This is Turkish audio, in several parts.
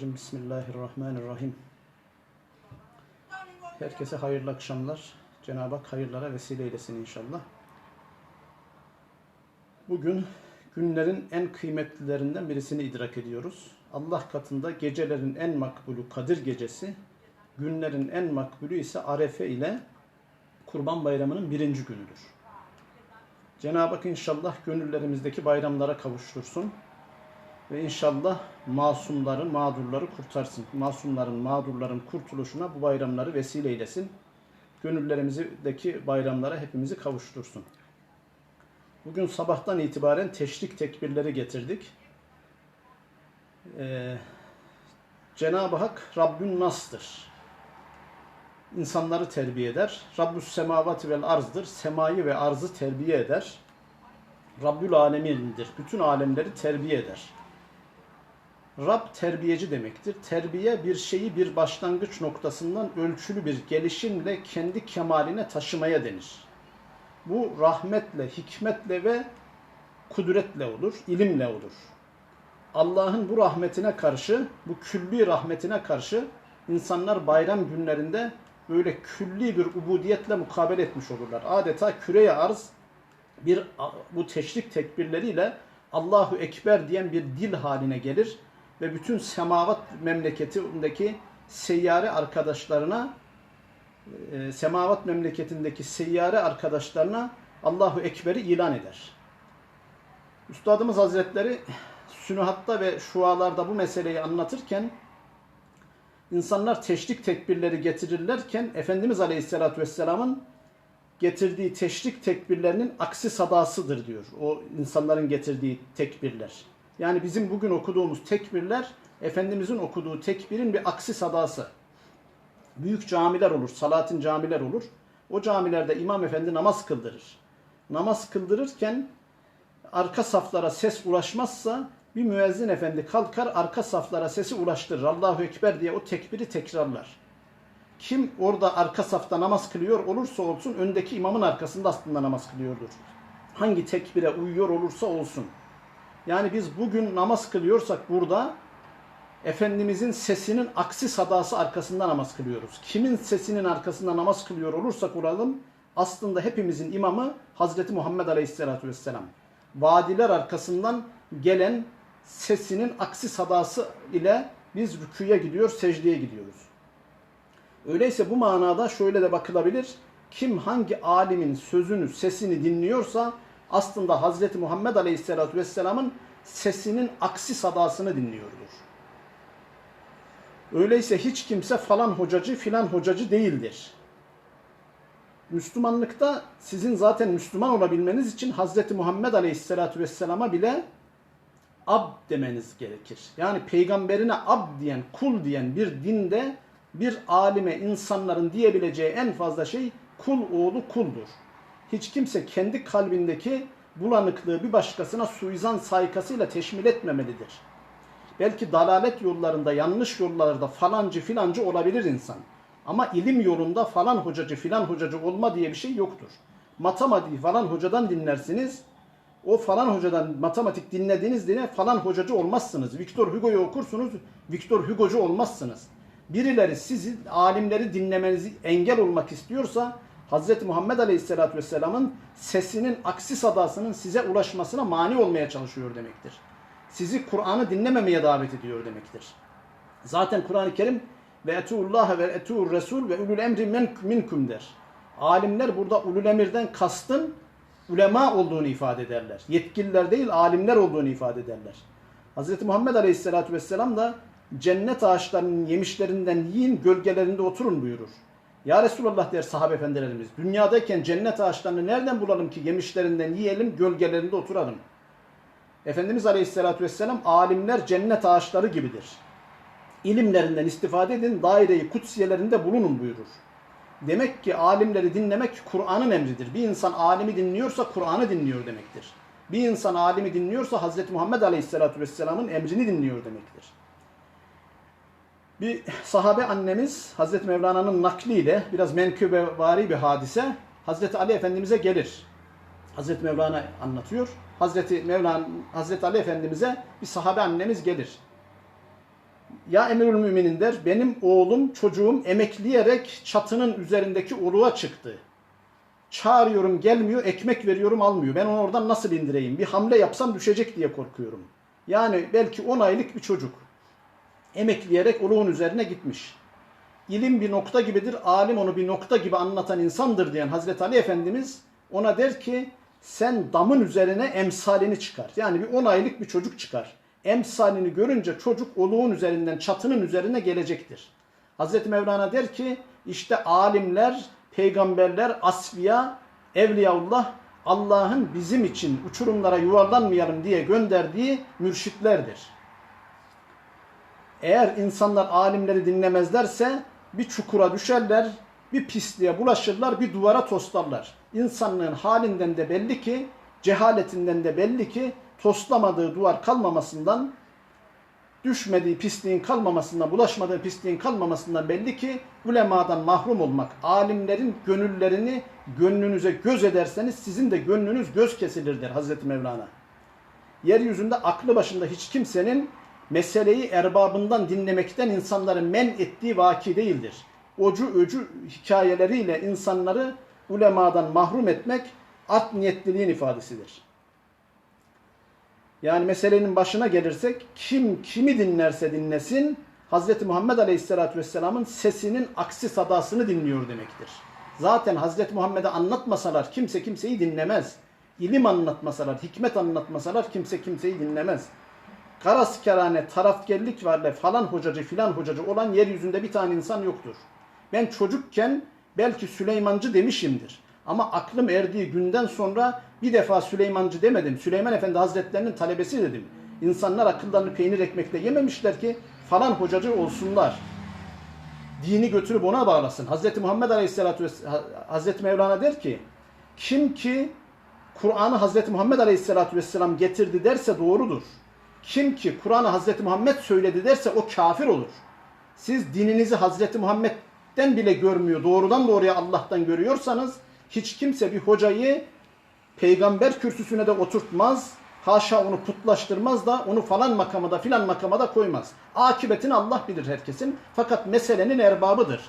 Bismillahirrahmanirrahim. Herkese hayırlı akşamlar. Cenab-ı Hak hayırlara vesile eylesin inşallah. Bugün günlerin en kıymetlilerinden birisini idrak ediyoruz. Allah katında gecelerin en makbulü Kadir gecesi, günlerin en makbulü ise Arefe ile Kurban Bayramı'nın birinci günüdür. Cenab-ı Hak inşallah gönüllerimizdeki bayramlara kavuştursun ve inşallah masumları, mağdurları kurtarsın. Masumların, mağdurların kurtuluşuna bu bayramları vesile eylesin. Gönüllerimizdeki bayramlara hepimizi kavuştursun. Bugün sabahtan itibaren teşrik tekbirleri getirdik. Ee, Cenab-ı Hak Rabbün Nas'tır. İnsanları terbiye eder. Rabbüs semavati vel arzdır. Semayı ve arzı terbiye eder. Rabbül alemindir. Bütün alemleri terbiye eder. Rab terbiyeci demektir. Terbiye bir şeyi bir başlangıç noktasından ölçülü bir gelişimle kendi kemaline taşımaya denir. Bu rahmetle, hikmetle ve kudretle olur, ilimle olur. Allah'ın bu rahmetine karşı, bu külli rahmetine karşı insanlar bayram günlerinde böyle külli bir ubudiyetle mukabele etmiş olurlar. Adeta küreye arz bir bu teşrik tekbirleriyle Allahu Ekber diyen bir dil haline gelir ve bütün semavat memleketindeki seyyare arkadaşlarına e, semavat memleketindeki seyyare arkadaşlarına Allahu Ekber'i ilan eder. Üstadımız Hazretleri sünuhatta ve şualarda bu meseleyi anlatırken insanlar teşrik tekbirleri getirirlerken Efendimiz Aleyhisselatü Vesselam'ın getirdiği teşrik tekbirlerinin aksi sadasıdır diyor. O insanların getirdiği tekbirler. Yani bizim bugün okuduğumuz tekbirler Efendimizin okuduğu tekbirin bir aksi sadası. Büyük camiler olur, salatin camiler olur. O camilerde imam efendi namaz kıldırır. Namaz kıldırırken arka saflara ses ulaşmazsa bir müezzin efendi kalkar arka saflara sesi ulaştırır. Allahu Ekber diye o tekbiri tekrarlar. Kim orada arka safta namaz kılıyor olursa olsun öndeki imamın arkasında aslında namaz kılıyordur. Hangi tekbire uyuyor olursa olsun. Yani biz bugün namaz kılıyorsak burada Efendimizin sesinin aksi sadası arkasında namaz kılıyoruz. Kimin sesinin arkasında namaz kılıyor olursak olalım aslında hepimizin imamı Hazreti Muhammed Aleyhisselatü Vesselam. Vadiler arkasından gelen sesinin aksi sadası ile biz rüküye gidiyor, secdeye gidiyoruz. Öyleyse bu manada şöyle de bakılabilir. Kim hangi alimin sözünü, sesini dinliyorsa aslında Hazreti Muhammed Aleyhisselatü Vesselam'ın sesinin aksi sadasını dinliyordur. Öyleyse hiç kimse falan hocacı filan hocacı değildir. Müslümanlıkta sizin zaten Müslüman olabilmeniz için Hazreti Muhammed Aleyhisselatü Vesselam'a bile ab demeniz gerekir. Yani peygamberine ab diyen, kul diyen bir dinde bir alime insanların diyebileceği en fazla şey kul oğlu kuldur. Hiç kimse kendi kalbindeki bulanıklığı bir başkasına suizan saykasıyla teşmil etmemelidir. Belki dalalet yollarında, yanlış yollarda falancı filancı olabilir insan. Ama ilim yolunda falan hocacı filan hocacı olma diye bir şey yoktur. Matematiği falan hocadan dinlersiniz. O falan hocadan matematik dinlediğiniz diye falan hocacı olmazsınız. Victor Hugo'yu okursunuz, Victor Hugo'cu olmazsınız. Birileri sizi, alimleri dinlemenizi engel olmak istiyorsa Hz. Muhammed Aleyhisselatü Vesselam'ın sesinin aksi sadasının size ulaşmasına mani olmaya çalışıyor demektir. Sizi Kur'an'ı dinlememeye davet ediyor demektir. Zaten Kur'an-ı Kerim ve etuullah ve etuur resul ve ulul emri minkum der. Alimler burada ulul emirden kastın ulema olduğunu ifade ederler. Yetkililer değil alimler olduğunu ifade ederler. Hz. Muhammed Aleyhisselatü Vesselam da cennet ağaçlarının yemişlerinden yiyin gölgelerinde oturun buyurur. Ya Resulallah der sahabe efendilerimiz. Dünyadayken cennet ağaçlarını nereden bulalım ki yemişlerinden yiyelim, gölgelerinde oturalım. Efendimiz Aleyhisselatü Vesselam alimler cennet ağaçları gibidir. İlimlerinden istifade edin, daireyi kutsiyelerinde bulunun buyurur. Demek ki alimleri dinlemek Kur'an'ın emridir. Bir insan alimi dinliyorsa Kur'an'ı dinliyor demektir. Bir insan alimi dinliyorsa Hazreti Muhammed Aleyhisselatü Vesselam'ın emrini dinliyor demektir. Bir sahabe annemiz Hazreti Mevlana'nın nakliyle biraz menkıbevari bir hadise Hazreti Ali Efendimiz'e gelir. Hazreti Mevlana anlatıyor. Hazreti Mevlana Hazreti Ali Efendimiz'e bir sahabe annemiz gelir. Ya emirül müminin der benim oğlum çocuğum emekleyerek çatının üzerindeki oluğa çıktı. Çağırıyorum gelmiyor ekmek veriyorum almıyor. Ben onu oradan nasıl indireyim? Bir hamle yapsam düşecek diye korkuyorum. Yani belki 10 aylık bir çocuk. Emekleyerek oluğun üzerine gitmiş. İlim bir nokta gibidir, alim onu bir nokta gibi anlatan insandır diyen Hazreti Ali Efendimiz ona der ki sen damın üzerine emsalini çıkar. Yani bir 10 aylık bir çocuk çıkar. Emsalini görünce çocuk oluğun üzerinden çatının üzerine gelecektir. Hazreti Mevlana der ki işte alimler, peygamberler, asfiya, evliyaullah Allah'ın bizim için uçurumlara yuvarlanmayalım diye gönderdiği mürşitlerdir. Eğer insanlar alimleri dinlemezlerse bir çukura düşerler, bir pisliğe bulaşırlar, bir duvara toslarlar. İnsanlığın halinden de belli ki, cehaletinden de belli ki toslamadığı duvar kalmamasından, düşmediği pisliğin kalmamasından, bulaşmadığı pisliğin kalmamasından belli ki ulemadan mahrum olmak, alimlerin gönüllerini gönlünüze göz ederseniz sizin de gönlünüz göz kesilir der Hazreti Mevlana. Yeryüzünde aklı başında hiç kimsenin meseleyi erbabından dinlemekten insanları men ettiği vaki değildir. Ocu öcü hikayeleriyle insanları ulemadan mahrum etmek art niyetliliğin ifadesidir. Yani meselenin başına gelirsek kim kimi dinlerse dinlesin Hz. Muhammed Aleyhisselatü Vesselam'ın sesinin aksi sadasını dinliyor demektir. Zaten Hz. Muhammed'e anlatmasalar kimse kimseyi dinlemez. İlim anlatmasalar, hikmet anlatmasalar kimse kimseyi dinlemez. Karas kerane, tarafgerlik varla falan hocacı filan hocacı olan yeryüzünde bir tane insan yoktur. Ben çocukken belki Süleymancı demişimdir. Ama aklım erdiği günden sonra bir defa Süleymancı demedim. Süleyman Efendi Hazretlerinin talebesi dedim. İnsanlar akıllarını peynir ekmekle yememişler ki falan hocacı olsunlar. Dini götürüp ona bağlasın. Hazreti Muhammed Aleyhisselatü Vesselam, Hazreti Mevlana der ki kim ki Kur'an'ı Hazreti Muhammed Aleyhisselatü Vesselam getirdi derse doğrudur. Kim ki Kur'an'ı Hazreti Muhammed söyledi derse o kafir olur. Siz dininizi Hazreti Muhammed'den bile görmüyor, doğrudan doğruya Allah'tan görüyorsanız hiç kimse bir hocayı peygamber kürsüsüne de oturtmaz, haşa onu putlaştırmaz da onu falan makamada filan makamada koymaz. Akibetini Allah bilir herkesin fakat meselenin erbabıdır.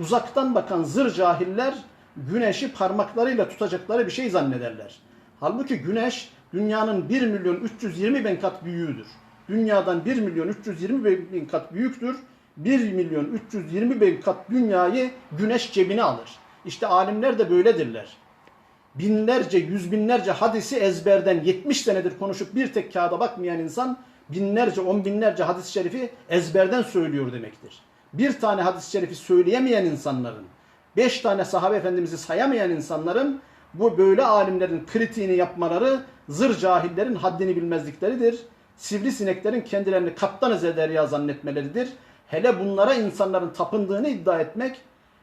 Uzaktan bakan zır cahiller güneşi parmaklarıyla tutacakları bir şey zannederler. Halbuki güneş dünyanın 1 milyon 320 bin kat büyüğüdür. Dünyadan 1 milyon 320 bin kat büyüktür. 1 milyon 320 bin kat dünyayı güneş cebine alır. İşte alimler de böyledirler. Binlerce, yüz binlerce hadisi ezberden 70 senedir konuşup bir tek kağıda bakmayan insan binlerce, on binlerce hadis-i şerifi ezberden söylüyor demektir. Bir tane hadis-i şerifi söyleyemeyen insanların, beş tane sahabe efendimizi sayamayan insanların bu böyle alimlerin kritiğini yapmaları zır cahillerin haddini bilmezlikleridir. Sivrisineklerin kendilerini kaptan zederya zannetmeleridir. Hele bunlara insanların tapındığını iddia etmek,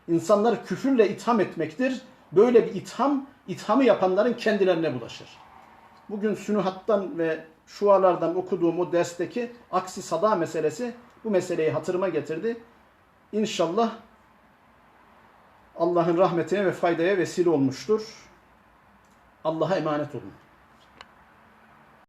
insanları küfürle itham etmektir. Böyle bir itham, ithamı yapanların kendilerine bulaşır. Bugün Sünuhat'tan ve şualardan okuduğum o dersteki aksi sada meselesi bu meseleyi hatırıma getirdi. İnşallah Allah'ın rahmetine ve faydaya vesile olmuştur. Allah'a emanet olun.